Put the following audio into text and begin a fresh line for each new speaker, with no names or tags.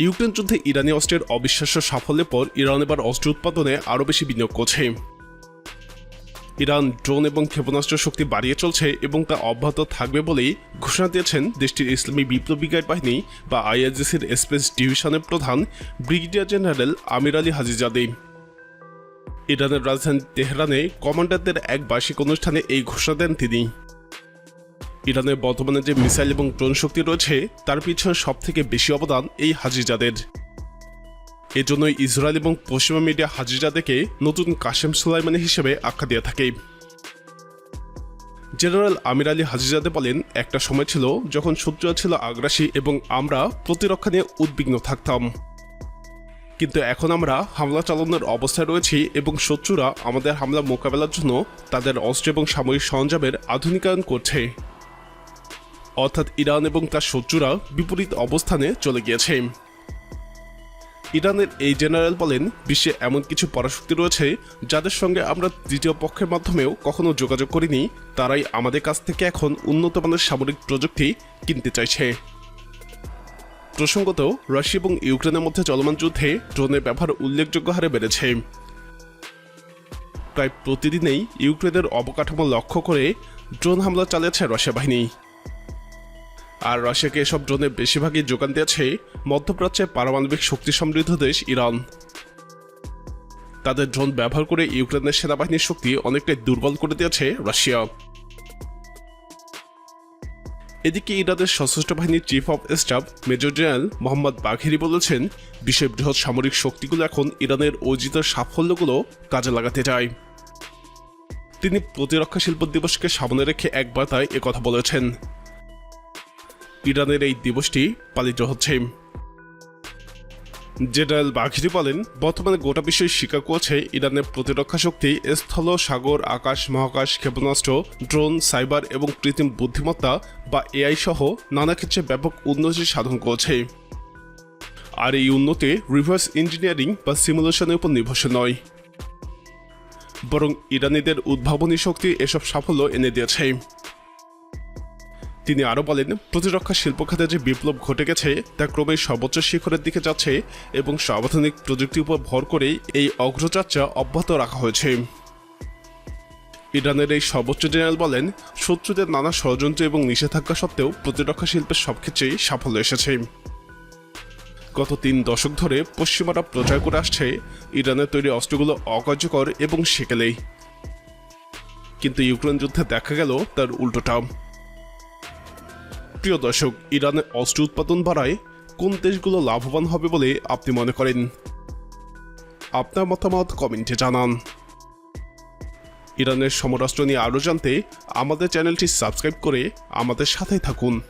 Ukraine যুদ্ধে ইরানি অস্ত্রের অবিশ্বাস্য সাফল্যের পর ইরান এবার অস্ত্র উৎপাদনে আরও বেশি বিনিয়োগ করছে। ইরান ড্রোন এবং ক্ষেপণাস্ত্র শক্তি বাড়িয়ে চলছে এবং তা অব্যাহত থাকবে বলেই ঘোষণা দিয়েছেন দেশটির ইসলামী বিপ্লবী গাইড বাহিনী বা আইআরজিসির স্পেস ডিভিশনের প্রধান brigadier general Amir Ali Hajizadeh. ইরানের রাজধানী তেহরানে কমান্ডারদের এক বার্ষিক অনুষ্ঠানে এই ঘোষণা দেন তিনি। ইরানের বর্তমানে যে মিসাইল এবং ড্রোন শক্তি রয়েছে, তার পিছনে সব থেকে বেশি অবদান এই হাজিজাদের। এজন্যই ইসরায়েল এবং পশ্চিমা মিডিয়া হাজিজাদেকে নতুন কাশেম সুলাইমানি হিসেবে আখ্যা দিয়ে থাকে। জেনারেল আমির আলী হাজিজাদে বলেন, একটা সময় ছিল যখন শত্রুরা ছিল আগ্রাসী এবং আমরা প্রতিরক্ষা নিয়ে উদ্বিগ্ন থাকতাম। কিন্তু এখন আমরা হামলা চালানোর অবস্থায় রয়েছি এবং শত্রুরা আমাদের হামলা মোকাবেলার জন্য তাদের অস্ত্র এবং সামরিক সরঞ্জামের আধুনিকায়ন করছে। অর্থাৎ ইরান এবং তার শত্রুরা বিপরীত অবস্থানে চলে গিয়েছে। ইরানের এই জেনারেল বলেন, বিশ্বে এমন কিছু পরাশক্তি রয়েছে যাদের সঙ্গে আমরা তৃতীয় পক্ষের মাধ্যমেও কখনো যোগাযোগ করিনি। তারাই আমাদের কাছ থেকে এখন উন্নত মানের সামরিক প্রযুক্তি কিনতে চাইছে। প্রসঙ্গত, রাশিয়া এবং ইউক্রেনের মধ্যে চলমান যুদ্ধে ড্রোনের ব্যবহার উল্লেখযোগ্য হারে বেড়েছে। প্রায় প্রতিদিনেই ইউক্রেনের অবকাঠামো লক্ষ্য করে ড্রোন হামলা চালিয়েছে রাশিয়া বাহিনী। আর রাশিয়াকে এসব ড্রোনের বেশিরভাগই যোগান দিয়েছে মধ্যপ্রাচ্যে পারমাণবিক শক্তি সমৃদ্ধ দেশ ইরান। তাদের ড্রোন ব্যবহার করে ইউক্রেনের সেনাবাহিনীর শক্তি অনেকটাই দুর্বল করে দিয়েছে রাশিয়া। এদিকে ইরানের সশস্ত্র বাহিনীর chief of staff major general Mohammad Bagheri বলেছেন, বিশ্বের বৃহৎ সামরিক শক্তিগুলো এখন ইরানের অর্জিত সাফল্যগুলো কাজে লাগাতে চায়। তিনি প্রতিরক্ষা শিল্প দিবসকে সামনে রেখে এক বার্তায় একথা বলেছেন। ইরানের এই দিবসটি পালিত হচ্ছে। জেনারেল বাঘিরি বলেন, বর্তমানে গোটা বিশ্বই স্বীকার করছে ইরানের প্রতিরক্ষা শক্তি, স্থল, সাগর, আকাশ, মহাকাশ, ক্ষেপণাস্ত্র, ড্রোন, সাইবার এবং কৃত্রিম বুদ্ধিমত্তা বা এআই সহ নানা ক্ষেত্রে ব্যাপক উন্নতি সাধন করছে। আর এই উন্নতি রিভার্স ইঞ্জিনিয়ারিং বা সিমুলেশনের উপর নির্ভরশীল নয়। বরং ইরানিদের উদ্ভাবনী শক্তি এসব সাফল্য এনে দিয়েছে। তিনি আরও বলেন, প্রতিরক্ষা শিল্প খাতে যে বিপ্লব ঘটে গেছে, তা ক্রমেই সর্বোচ্চ শিখরের দিকে যাচ্ছে এবং সর্বাধুনিক প্রযুক্তির উপর ভর করেই এই অগ্রযাত্রা অব্যাহত রাখা হয়েছে। ইরানের এই সর্বোচ্চ জেনারেল বলেন, শত্রুদের নানা ষড়যন্ত্র এবং নিষেধাজ্ঞা সত্ত্বেও প্রতিরক্ষা শিল্পের সব ক্ষেত্রেই সাফল্য এসেছে। গত তিন দশক ধরে পশ্চিমারা প্রচার করে আসছে ইরানের তৈরি অস্ত্রগুলো অকার্যকর এবং সেকেলেই। কিন্তু ইউক্রেন যুদ্ধে দেখা গেল তার উল্টোটা প্রিয় দর্শক ইরানের অস্ত্র উৎপাদন বাড়ায় কোন দেশগুলো লাভবান হবে বলে আপনি মনে করেন? আপনার মতামত কমেন্টে জানান। ইরানের সমরাষ্ট্র নিয়ে আরও জানতে আমাদের চ্যানেলটি সাবস্ক্রাইব করে আমাদের সাথেই থাকুন।